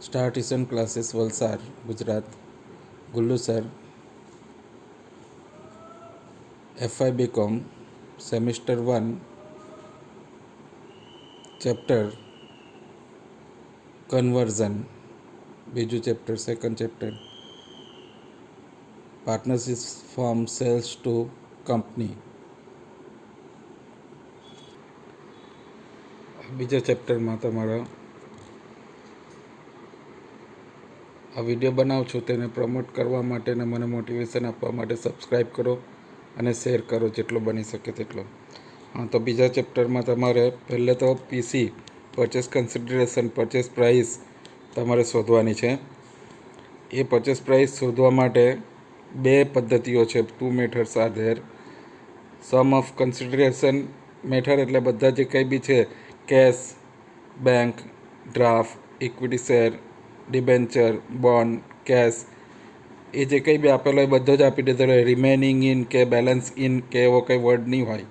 Star tuition classes Valsad Gujarat Gullu sir FY BCom semester one chapter conversion બીજું chapter second chapter partnership from sales to company બીજા ચેપ્ટરમાં તમારા આ video બનાવું છું તેને પ્રમોટ કરવા માટે અને મને મોટિવેશન આપવા માટે સબસ્ક્રાઈબ કરો અને શેર કરો જેટલો બની શકે તેટલો. હા, તો બીજા ચેપ્ટરમાં તમારે પહેલે તો PC purchase consideration purchase price તમારે શોધવાની છે. એ પરચેસ પ્રાઇસ શોધવા માટે બે પદ્ધતિઓ છે. Two methods are there sum of consideration method એટલે બધા જે કંઈ બી છે cash bank draft equity share debenture bond cash એ જે કંઈ બી આપેલો એ બધો જ આપી દીધો હોય રિમેનિંગ ઇન કે બેલેન્સ ઇન કે એવો કંઈ વર્ડ નહીં હોય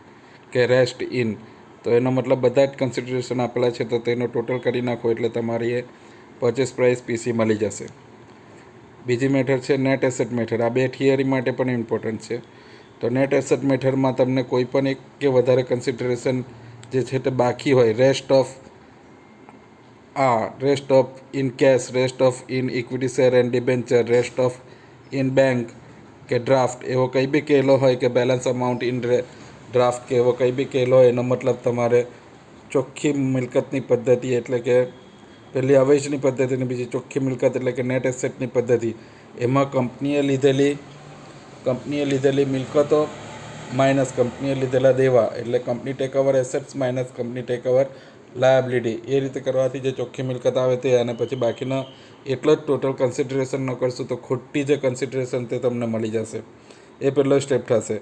કે રેસ્ટ ઇન તો એનો મતલબ બધા જ કન્સિડરેશન આપેલા છે તો તેનો ટોટલ કરી નાખો એટલે તમારી એ પરચેસ પ્રાઇસ પીસી મળી જશે. બીજી મેથડ છે નેટ એસેટ મેથડ આ બે થિયરી માટે પણ ઇમ્પોર્ટન્ટ છે. તો નેટ એસેટ મેથડમાં તમને કોઈ પણ એક કે વધારે કન્સિડરેશન જે છે તે બાકી હોય. રેસ્ટ ઓફ આ rest of in cash rest of in equity share and debenture rest of in bank કે ડ્રાફ્ટ એવો કંઈ બી કહેલો હોય કે બેલેન્સ અમાઉન્ટ ઇન ડ્રાફ્ટ કે એવો કંઈ બી કહેલો હોય, એનો મતલબ તમારે ચોખ્ખી મિલકતની પદ્ધતિ એટલે કે પહેલી અવેજની પદ્ધતિ બીજી ચોખ્ખી મિલકત એટલે કે નેટ એસેટની પદ્ધતિ. એમાં કંપનીએ લીધેલી કંપનીએ લીધેલી મિલકતો માઇનસ કંપનીએ લીધેલા દેવા. એટલે company take over assets minus company take over liability એ રીતે કરવાથી જે ચોખ્ખી મિલકત આવે તે અને પછી બાકીના એટલો જ ટોટલ કન્સિડરેશન ન કરશું તો ખોટી જે કન્સિડરેશન તે તમને મળી જશે. એ પહેલો સ્ટેપ થશે.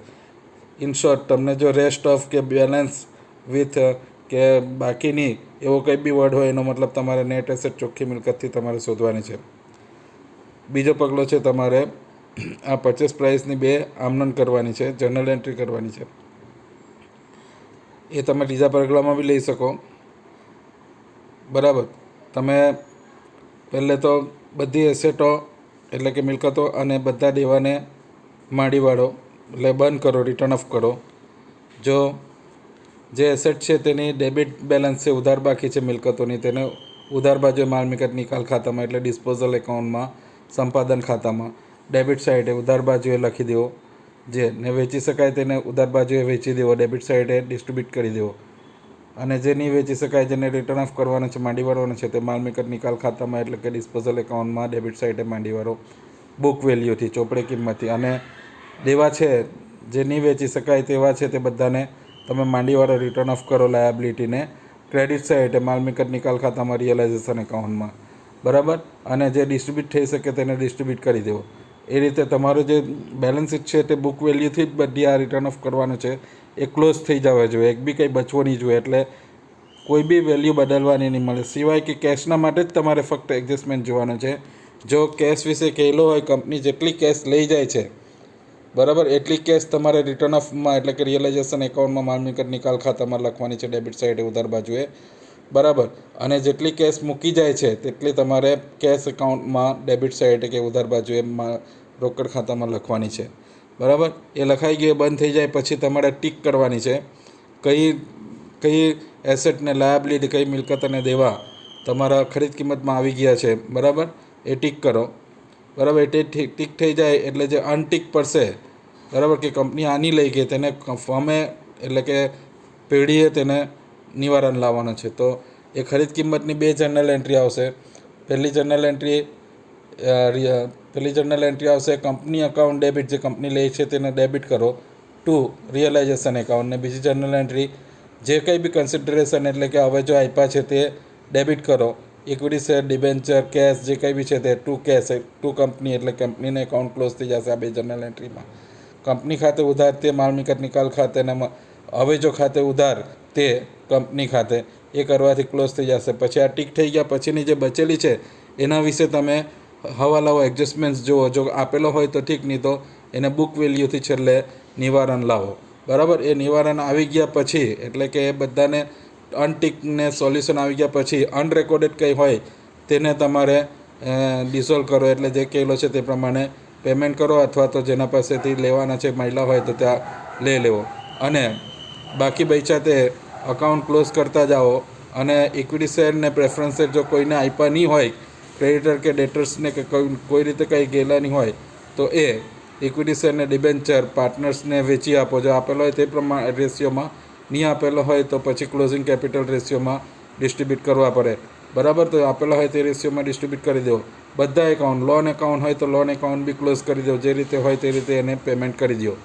ઇન શોર્ટ તમને જો રેસ્ટ ઓફ કે બેલેન્સ વિથ કે બાકીની એવો કંઈ બી વર્ડ હોય એનો મતલબ તમારે નેટ એસેટ ચોખ્ખી મિલકતથી તમારે શોધવાની છે. બીજો પગલો છે તમારે આ પરચેસ પ્રાઇસની બે આમનન કરવાની છે જર્નલ એન્ટ્રી કરવાની છે. એ તમે ત્રીજા પગલામાં બી લઈ શકો. બરાબર. તમે પહેલે તો બધી એસેટો એટલે કે મિલકતો અને બધા દેવાને માડીવાળો એટલે બંધ કરો રિટર્ન ઓફ કરો. જો જે એસેટ છે તેની ડેબિટ બેલેન્સ છે, ઉધાર બાકી છે મિલકતોની, તેને ઉધાર બાજુએ માલ મિલકત નિકાલ ખાતામાં, એટલે ડિસ્પોઝલ એકાઉન્ટમાં સંપાદન ખાતામાં ડેબિટ સાઇડે ઉધાર બાજુએ લખી દેવો. જે ને વેચી શકાય તેને ઉધાર બાજુએ વેચી દેવો, ડેબિટ સાઇડે ડિસ્ટ્રીબ્યુટ કરી દેવો. અને જે નહીં વેચી શકાય જેને રિટર્ન ઓફ કરવાનો છે, માંડી વાળવાનો છે, તે માલ મિલકત નિકાલ ખાતામાં એટલે કે ડિસ્પોઝલ એકાઉન્ટમાં ડેબિટ સાઇડે માંડી વાળો બુક વેલ્યુથી ચોપડે કિંમતથી. અને દેવા છે, જે નહીં વેચી શકાય તેવા છે, તે બધાને તમે માંડીવાળો રિટર્ન ઓફ કરો લાયાબિલિટીને ક્રેડિટ સાઇડે માલ મિલકત નિકાલ ખાતામાં રિયલાઇઝેશન એકાઉન્ટમાં બરાબર? અને જે ડિસ્ટ્રીબ્યુટ થઈ શકે તેને ડિસ્ટ્રીબ્યુટ કરી દેવો. એ રીતે તમારો જે બેલેન્સ શીટ છે તે બુક વેલ્યુથી જ બધી આ રિટર્ન ઓફ કરવાનું છે. એ ક્લોઝ થઈ જવા જોઈએ. એક બી કંઈ બચવો નહીં જોઈએ. એટલે કોઈ બી વેલ્યુ બદલવાની નહીં મળે. સિવાય કે કેશના માટે જ તમારે ફક્ત એડજસ્ટમેન્ટ જોવાનું છે. જો કેશ વિશે કહેલો હોય કંપની જેટલી કેશ લઈ જાય છે, બરાબર, એટલી કેશ તમારે રિટર્ન ઓફમાં એટલે કે રિયલાઇઝેશન એકાઉન્ટમાં માલ મિલકત નિકાલ ખાતામાં લખવાની છે ડેબિટ સાઇડે ઉધાર બાજુએ, બરાબર. અને જેટલી કેશ મૂકી જાય છે, તેટલી તમારે કેશ એકાઉન્ટમાં ડેબિટ સાઇડ કે ઉધાર બાજુએ રોકડ ખાતામાં લખવાની છે. બરાબર? એ લખાઈ ગયું બંધ થઈ જાય, પછી તમારે ટીક કરવાની છે. કઈ કઈ એસેટને લાયાબિલિટી કઈ મિલકત અને દેવા તમારા ખરીદ કિંમતમાં આવી ગયા છે. બરાબર? એ ટીક કરો. બરાબર? તે ટીક થઈ જાય એટલે જે અનટીક પડશે, બરાબર કે કંપની આની લઈ ગઈ, તેને ફોર્મે એટલે કે પેઢીએ તેને નિવારણ લાવવાનું છે. તો એ ખરીદ કિંમતની બે જર્નલ એન્ટ્રી આવશે. પહેલી જર્નલ એન્ટ્રી પહેલી જર્નલ એન્ટ્રી આવશે, કંપની અકાઉન્ટ ડેબિટ જે કંપની લે છે તેને ડેબિટ કરો ટુ રિયલાઇઝેશન એકાઉન્ટ ને બીજી જર્નલ એન્ટ્રી, જે કંઈ બી કન્સિડરેશન એટલે કે હવે જો આપ્યા છે તે ડેબિટ કરો. ઇક્વિટી શેર ડિબેન્ચર કેશ જે કંઈ બી છે તે ટુ કેશ ટુ કંપની એટલે કંપનીને એકાઉન્ટ ક્લોઝ થઈ જશે આ બે જર્નલ એન્ટ્રીમાં. કંપની ખાતે ઉધાર તે માલ મિલકત નિકાલ ખાતે હવે જો ખાતે ઉધાર તે કંપની ખાતે, એ કરવાથી ક્લોઝ થઈ જશે. પછી આ ટીક થઈ ગયા. પછીની જે બચેલી છે, એના વિશે તમે હવાલાઓ એડજસ્ટમેન્ટ્સ જુઓ, જો આપેલો હોય તો ઠીક નહીં તો એને બુક વેલ્યુથી છેલ્લે નિવારણ લાવો. બરાબર? એ નિવારણ આવી ગયા પછી, એટલે કે એ બધાને અનટીકને સોલ્યુશન આવી ગયા પછી અનરેકોર્ડેડ કંઈ હોય, તેને તમારે ડિસોલ્વ કરો. એટલે જે કહેલો છે તે પ્રમાણે પેમેન્ટ કરો અથવા તો જેના પાસેથી લેવાના છે મહિલા હોય તો ત્યાં લઈ લેવો. અને બાકી બચ્યા તે અકાઉન્ટ ક્લોઝ કરતા જાઓ અને ઇક્વિટી શેર ને પ્રેફરન્સ જો કોઈને આપ્યા નહીં હોય ક્રેડિટર કે ડેટર્સને કે કોઈ રીતે કંઈ ગેલાની હોય, તો એ ઇક્વિટી શેરને ડિબેન્ચર પાર્ટનર્સને વેચી આપો. જો આપેલો હોય તે પ્રમાણે રેશિયોમાં નહીં આપેલો હોય તો પછી ક્લોઝિંગ કેપિટલ રેશિયોમાં ડિસ્ટ્રીબ્યુટ કરવા પડે. બરાબર? તો આપેલા હોય તે રેશિયોમાં ડિસ્ટ્રીબ્યુટ કરી દો. બધા એકાઉન્ટ લોન એકાઉન્ટ હોય તો લોન એકાઉન્ટ બી ક્લોઝ કરી દો. જે રીતે હોય તે રીતે એને પેમેન્ટ કરી દો.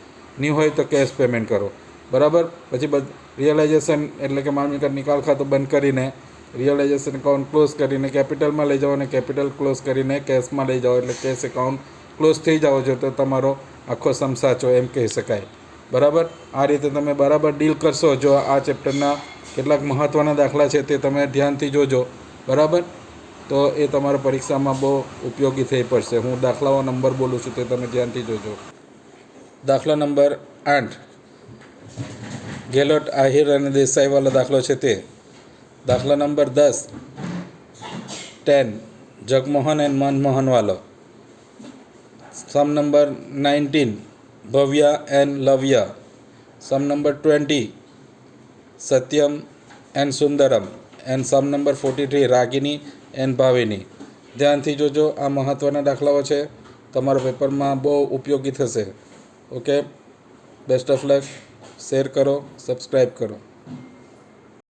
નહીં હોય તો કેશ પેમેન્ટ કરો. બરાબર? પછી બધ રિયલાઇઝેશન એટલે કે માલ મિલકત નિકાલ ખાતું બંધ કરીને રિયલાઇઝેશન એકાઉન્ટ ક્લોઝ કરીને કેપિટલમાં લઈ જાઓ અને કેપિટલ ક્લોઝ કરીને કેશમાં લઈ જાઓ એટલે કેશ એકાઉન્ટ ક્લોઝ થઈ જાઓ છો તો તમારો આખો સમ સાચો એમ કહી શકાય. બરાબર? આ રીતે તમે બરાબર ડીલ કરશો. જો આ ચેપ્ટરના કેટલાક મહત્ત્વના દાખલા છે તે તમે ધ્યાનથી જોજો. બરાબર? તો એ તમારા પરીક્ષામાં બહુ ઉપયોગી થઈ પડશે. હું દાખલાઓ નંબર બોલું છું તે તમે ધ્યાનથી જોજો. દાખલા નંબર આઠ. ગેલોટ આહિર અને દેસાઈવાળો દાખલો છે તે. દાખલા નંબર દસ. Ten. Jagmohan and મનમોહનવાલો. Sum number nineteen. Bhavya and Lavya. Sum number twenty. Satyam and Sundaram. And sum number forty three, Ragini and Bhavini. ધ્યાનથી જોજો, આ મહત્ત્વના દાખલાઓ છે. તમારા પેપરમાં બહુ ઉપયોગી થશે. Okay? Best of luck. Share કરો સબસ્ક્રાઈબ કરો.